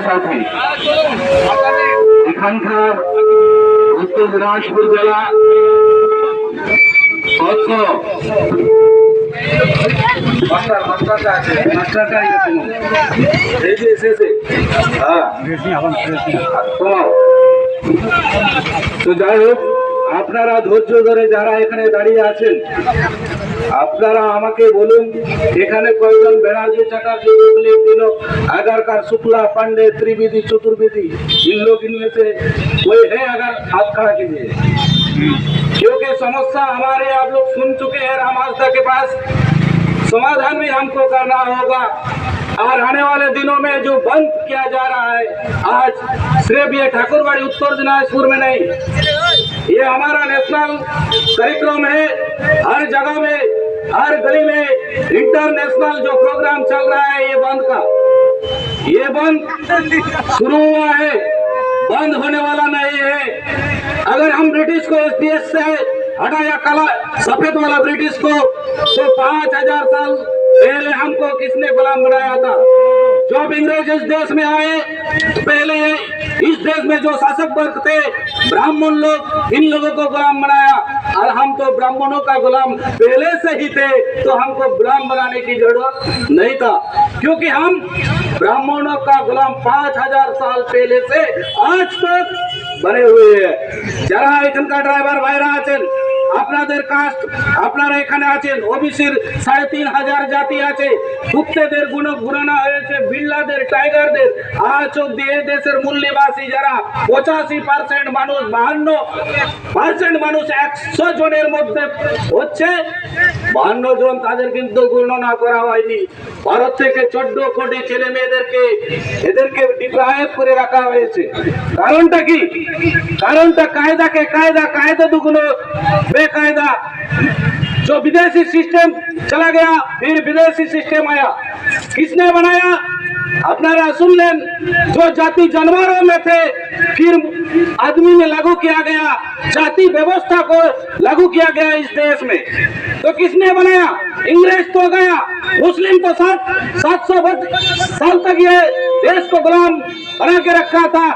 সাথে। এখানকার উত্তর দিনাজপুর জেলা হ্যাঁ। তো যাই হোক, আপনারা ধৈর্য ধরে যারা এখানে দাঁড়িয়ে আছেন আপনারা আমাকে বলুন এখানে কয়জন ব্যানার্জি চ্যাটার্জি गोखले तीनों अगर का शुक्ला पांडे त्रिवेदी चतुर्वेदी इन लोग इनमें से कोई है अगर हाथ खड़ा कीजिए क्योंकि समस्या हमारे आप लोग सुन चुके हैं रामास्ता के पास समाधान भी हमको करना होगा और आने वाले दिनों में जो बंद किया जा रहा है आज सिर्फ ये ठाकुरबाड़ी उत्तर दिनाजपुर में नहीं ये हमारा नेशनल कार्यक्रम है हर जगह में हर गली में इंटरनेशनल जो प्रोग्राम चल रहा है, ये बंद का। ये बंद शुरू हुआ है। बंद होने वाला नहीं है। अगर हम ब्रिटिश को देश से हटाया, काला, सफ़ेद वाला ब्रिटिश को तो पाँच हज़ार साल पहले हमको किसने गुलाम बनाया था? जब अंग्रेज़ इस देश में आए, पहले इस देश में जो शासक वर्ग थे, ब्राह्मण लोग, इन लोगों को गुलाम बनाया। और हम तो ब्राह्मणों का गुलाम पहले से ही थे तो हमको गुलाम बनाने की ज़रूरत नहीं था। क्योंकि हम ब्राह्मणों का गुलाम पाँच हज़ार साल पहले से आज तक बने हुए हैं। जरा इधर का ड्राइवर भाई राजन আপনাদের কাস্ট আপনারা এখানে আছেন ওবিসির সাড়ে তিন হাজার জাতি আছে। কুত্তেদের গুণ ঘুরানো হয়েছে, বিল্লাদের, টাইগারদের। আজ অব্দি এ দেশের মূল্যবাসী যারা পঁচাশি পার্সেন্ট মানুষ, বাহান্ন পার্সেন্ট মানুষ একশো জনের মধ্যে হচ্ছে বান্ন জন তাদের কিন্তু গণনা করা হয়নি। ভারত থেকে চোদ্দ কোটি ছেলে মেয়েদেরকে এদেরকে ডিপ্রাইভ করে রাখা হয়েছে। কারণটা কি? কারণটা কায়দাকে কায়দা কায়দা দুগুলো, বেকায়দা। जो विदेशी सिस्टम चला गया फिर विदेशी सिस्टम आया किसने बनाया अपनारा सुन लें जो जाति जानवरों में थे फिर आदमी में लागू किया गया जाति व्यवस्था को लागू किया गया इस देश में तो किसने बनाया इंग्लिश तो गया मुस्लिम तो सात सात सौ साल तक ये देश को गुलाम बना के रखा था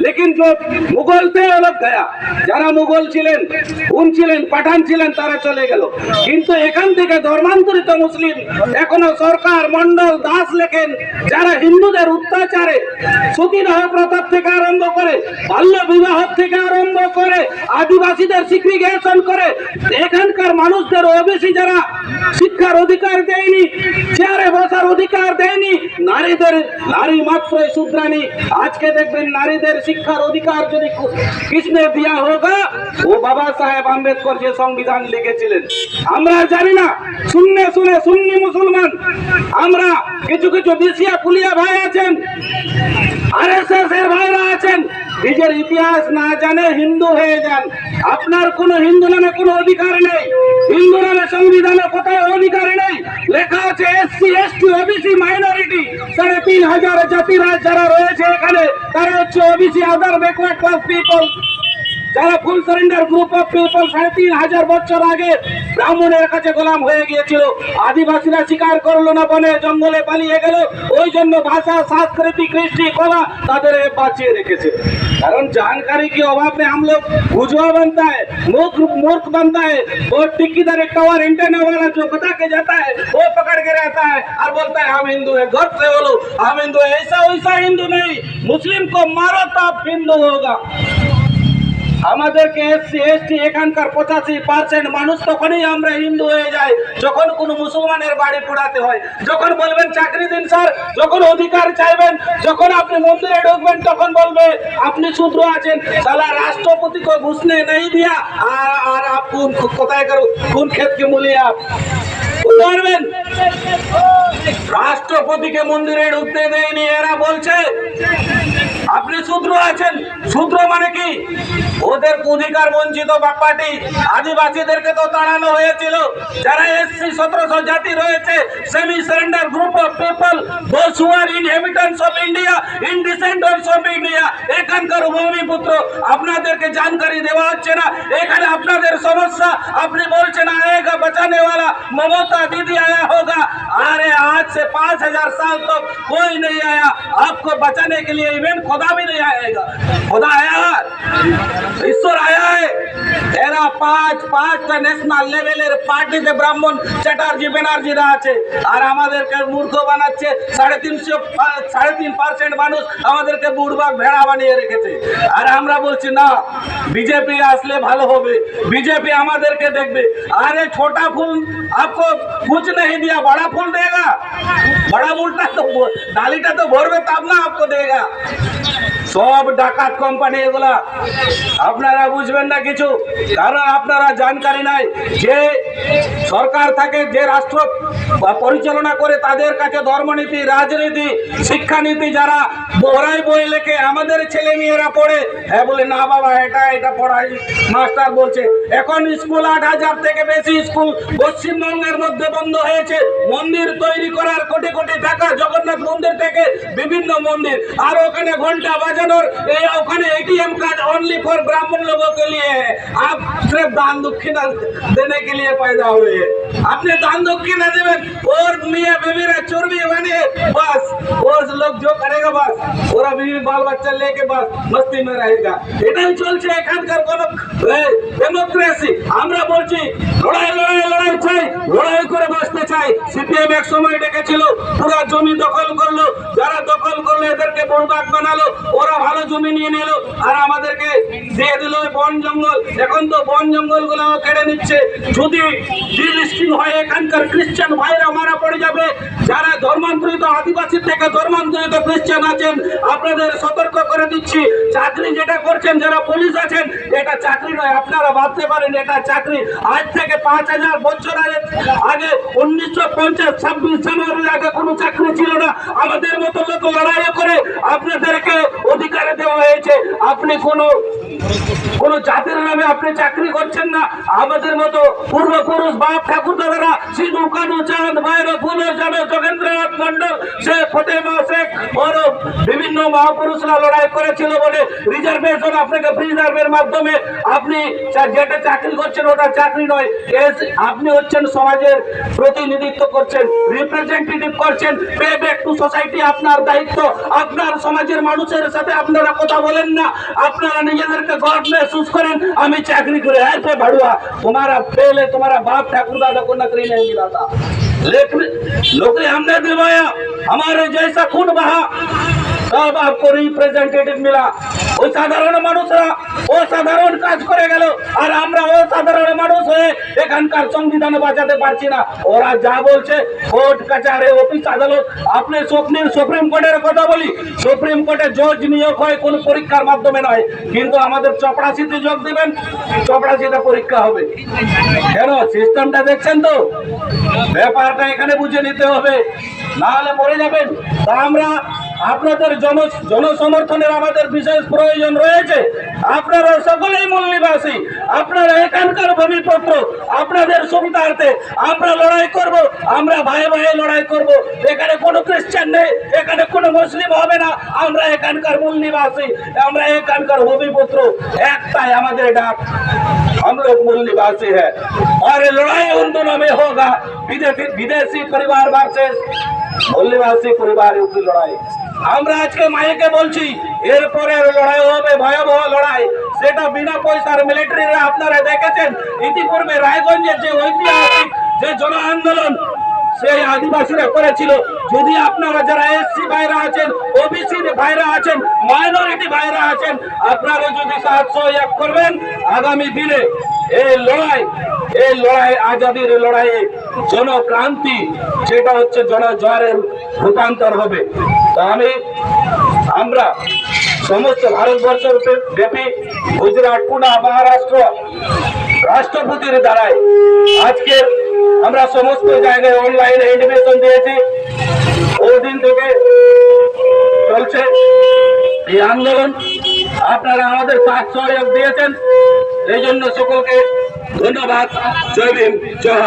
लेकिन जो মুঘল थे वो लोग गया যারা মুঘল ছিলেন হুন ছিলেন পাঠান ছিলেন তারা চলে গেল কিন্তু এখান থেকে ধর্মান্তরিত মুসলিম এখনো সরকার মন্ডল দাস লেখেন যারা হিন্দুদের অত্যাচারে, সতীদাহ প্রথার থেকে আরম্ভ করে, বাল্য বিবাহ থেকে আরম্ভ করে, আদিবাসীদের সিগ্রিগেশন করে, এখানকার মানুষদের ওবিসি যারা শিক্ষার অধিকার দেয়নি চেয়ারে বসার অধিকার দেয়নি, নারীদের, নারী মাত্রই শুদ্রানি আজকে দেখবেন নারীদের শিক্ষার অধিকার যদি কু- কিসনে দেওয়া হোগা ও বাবা সাহেব আম্বেদকর যে সংবিধান লিখেছিলেন। আমরা জানি না শুনে শুনে সুন্নি মুসলমান। আমরা কিছু কিছু বিশিয়া পুলিয়া ভাই আছেন নিজের ইতিহাস না জানে হিন্দু হয়ে যান। আপনার কোনো হিন্দু নামে অধিকার নেই। হিন্দু নামে সংবিধানে কোথায় অধিকার নেই। লেখা আছে এসসি, এসটি, ওবিসি, মাইনরিটি। সাড়ে তিন হাজার জাতিরা যারা রয়েছে এখানে, তারা হচ্ছে ওবিসি, আদার ক্লাস পিপল যারা full surrender group of people সাড়ে তিন হাজার বছর আগে ব্রাহ্মণের কাছে গোলাম হয়ে গিয়েছিল আদিবাসীরা শিকার করলো না বনে জঙ্গলে পালিয়ে গেল ওই জন্য ভাষা সংস্কৃতি কৃষ্টি কলা তাদের বাঁচিয়ে রেখেছে कारण जानकारी के अभाव में हम लोग बुझवा बनता है मूर्ख मूर्ख बनता है वो टिक्कीदार एक टावर एंटेना वाला जो बता के जाता है वो पकड़ के रहता है और बोलता है हम हिंदू है घर से बोलो हम हिंदू है ऐसा वैसा हिंदू नहीं मुस्लिम को मारो तो आप हिंदू होगा আমাদেরকে এসসি এসটি এখানকার পঁচাশি পার্সেন্ট মানুষ তখনই আমরা হিন্দু হয়ে যাই, যখন কোনো মুসলমানের বাড়ি পোড়াতে হয়। যখন বলবেন, চাকরি দিন স্যার। যখন অধিকার চাইবেন, যখন আপনি মন্দিরে ঢুকবেন, তখন বলবে, আপনি শূদ্র আছেন। সালা রাষ্ট্রপতি কো ঘুষনে নেই দিয়া, আর আর আপ কোথায় করো কোন ক্ষেতকে মুলিয়া পারবেন? রাষ্ট্রপতিকে মন্দিরে ঢুকতে দেয়নি, এরা বলছে। আপনি শূদ্র আছেন। শূদ্র মানে কি? ওদের অধিকার বঞ্চিত বাপ্পাটি। আদিবাসীদেরকে তো তাড়ানো হয়েছিল। যারা এসসি, সতেরোশো জাতি রয়েছে semi surrender group of people those who of India in descendants of India এখানকার ভূমিপুত্র, আপনাদেরকে জানকারি দেওয়া হচ্ছে না। এখানে আপনাদের সমস্যা। আপনি বলছেন, আয়েগা বাঁচানে वाला ममता दीदी आया होगा अरे आज से पाँच हजार साल तक कोई नहीं आया अब बचाने के लिए इवन खुदा भी नहीं आएगा खुदा आया है ईश्वर आया है এরা পাঁচ পাঁচটা ন্যাশনাল লেভেলের পার্টিতে ব্রাহ্মণ চ্যাটার্জি ব্যানার্জিরা আছে আর আমাদেরকে মূর্খ বানাচ্ছে সাড়ে তিনশো পা- সাড়ে তিন পার্সেন্ট মানুষ আমাদেরকে বুড়বাগ ভেড়া বানিয়ে রেখেছে আর আমরা বলছি না বিজেপি আসলে ভালো হবে বিজেপি আমাদেরকে দেখবে আরে ছোটা ফুল आपको कुछ नहीं दिया, बड़ा फूल देगा। बड़ा मुल्टा तो डालीटा तो भरवे तब ना आपको देगा। সব ডাকাত কোম্পানি এগুলা আপনারা বুঝবেন না কিছু কারণ আপনারা জানকারি নাই যে সরকার থাকে যে রাষ্ট্র পরিচালনা করে তাদের কাছে ধর্মনীতি রাজনীতি শিক্ষানীতি যারা বোরাই বই লেখে আমাদের ছেলে মেয়েরা পড়ে। হ্যাঁ বলে, না বাবা, এটা এটা পড়াই। মাস্টার বলছে, এখন স্কুল আট হাজার থেকে বেশি স্কুল পশ্চিমবঙ্গের মধ্যে বন্ধ হয়েছে। মন্দির তৈরি করার কোটি কোটি টাকা জগন্নাথ মন্দির থেকে বিভিন্ন মন্দির। আর ওখানে ঘণ্টা বাজানোর, এই ওখানে এটিএম কার্ড অনলি ফর ব্রাহ্মণ লোককে নিয়ে। আপনার দান দক্ষিণা দেনে কে লিয়ে পয়দা হয়ে। আপনি দান দক্ষিণা দেবেন, ওর মেয়ে বেবিরা চর্বি মানে বাস, ওর লোক যো করেগা বাস, ওরা বিবি বাল বাচ্চা লেকে বাস, মস্তি মে রহেগা এটাই চলছে এখানকার কোন ডেমোক্রেসি আমরা বলছি, লড়াই লড়াই লড়াই চাই, লড়াই করে বসতে চাই। সিপিএম এক সময় ডেকেছিল, পুরা জমি দখল করল এদেরকে বানালো, ওরা ভালো জমি নিয়ে নিলো, আর আমাদেরকে দিয়ে দিল বন জঙ্গল। এখন তো বন জঙ্গলগুলো কেড়ে নিচ্ছে। যদি হয় এখানকার খ্রিস্টান ভাইরা মারা পড়ে যাবে। যারা ধর্মান্তরিত আদিবাসী থেকে ধর্মান্তরিত খ্রিস্টান আছেন, আপনাদের সতর্ক করে দিচ্ছি। চাকরি যেটা করছেন, যারা পুলিশ আছেন, এটা চাকরি নয়, আপনারা ভাবতে পারেন এটা চাকরি। আজ থেকে পাঁচ হাজার বছর আগে আগে উনিশশো পঞ্চাশ, ছাব্বিশ জানুয়ারির আগে কোনো চাকরি ছিল না। আমাদের মতো লোক লড়াই করে আপনাদেরকে অধিকারে দেওয়া হয়েছে। আপনি কোনো জাতির নামে আপনি চাকরি করছেন না। আমাদের মতো পূর্বপুরুষ বাপ ঠাকুর দাদারা সিধু কানু চাঁদ যোগেন্দ্রনাথ মন্ডল বিভিন্ন মহাপুরুষরা লড়াই করেছিল বলে রিজার্ভেশন আপনাকে রিজার্ভের মাধ্যমে আপনি যেটা চাকরি করছেন ওটা চাকরি নয়। আপনি হচ্ছেন সমাজের প্রতিনিধিত্ব করছেন রিপ্রেজেন্টেটিভ করছেন পে ব্যাক টু সোসাইটি আপনার দায়িত্ব। আপনার সমাজের মানুষের সাথে আপনারা কথা বলেন না আপনারা নিজেদেরকে গর্ব महसूस करें আমি চাকরি করে ऐसे भड़ुआ तुम्हारा पहले तुम्हारा बाप ठाकुर दादा को नौकरी नहीं मिला था लेकिन नौकरी हमने दिलवाया हमारे जैसा खून बहा সব आपको রিপ্রেজেন্টেটিভ মিলা ওই সাধারণ মানুষরা অসাধারণ কাজ করে গেল। আর আমরা অসাধারণ মানুষ হয়ে এখানকার সংবিধান বাঁচাতে পারছি না। ওরা যা বলছে, কোর্ট, কাচারে, অফিস আদালত, আপনি স্বপ্নের সুপ্রিম কোর্টের কথা বলি, সুপ্রিম কোর্টে জজ নিয়োগ হয় কোন পরীক্ষার মাধ্যমে নয়। কিন্তু আমাদের চপড়াশিতে যোগ দিবেন, চপড়াশিতে পরীক্ষা হবে। কেন? সিস্টেমটা দেখছেন তো? ব্যাপারটা এখানে বুঝে নিতে হবে। না হলে মরে যাবেন। তা আমরা আপনাদের জন জনসমর্থনের আমাদের বিশেষ প্রয়োজন রয়েছে আপনারা সকলেই মূল নিবাসী আপনারা এখানকার ভূমিপত্র আপনাদের সুবিধার্থে আমরা লড়াই করব আমরা ভাই ভাই লড়াই করব এখানে কোনো খ্রিস্টান নেই এখানে কোনো মুসলিম হবে না আমরা এখানকার মূল নিবাসী আমরা এখানকার ভূমিপুত্র একটাই আমাদের ডাক हम लोग मूल निवासी है और ये लड़ाई उन दोनों में होगा विदेशी विदेशी परिवार वर्सेस मूल निवासी परिवार की लड़ाई আমরা আজকে মায়েকে বলছি, এরপরে লড়াই হবে, ভয়াবহ লড়াই। সেটা বিনা পয়সার মিলিটারিরা আপনারা দেখেছেন। ইতিপূর্বে রায়গঞ্জের যে ঐতিহাসিক যে জন আন্দোলন সেই আদিবাসীরা করেছিল। যদি আপনারা যারা এসসি ভাইরা আছেন ওবিসি ভাইরা আছেন মাইনরিটি ভাইরা আছেন, আপনারা যদি সাহায্য এক করবেন, আগামী দিনে এই লড়াই এই লড়াই, আজাদির লড়াইয়ে জনক্রান্তি, সেটা হচ্ছে জনজয়ের রূপান্তর হবে। তা আমি আমরা সমস্ত ভারতবর্ষের ব্যাপী গুজরাট, পুনা, মহারাষ্ট্র রাষ্ট্রপতির দ্বারাই আজকে আমরা সমস্ত জায়গায় অনলাইনে ইনভিটেশন দিয়েছি। ওদিন থেকে চলছে এই আন্দোলন। আপনারা আমাদের সাথ সহযোগ দিয়েছেন। এই জন্য সকলকে ধন্যবাদ। জয় ভীম, জয়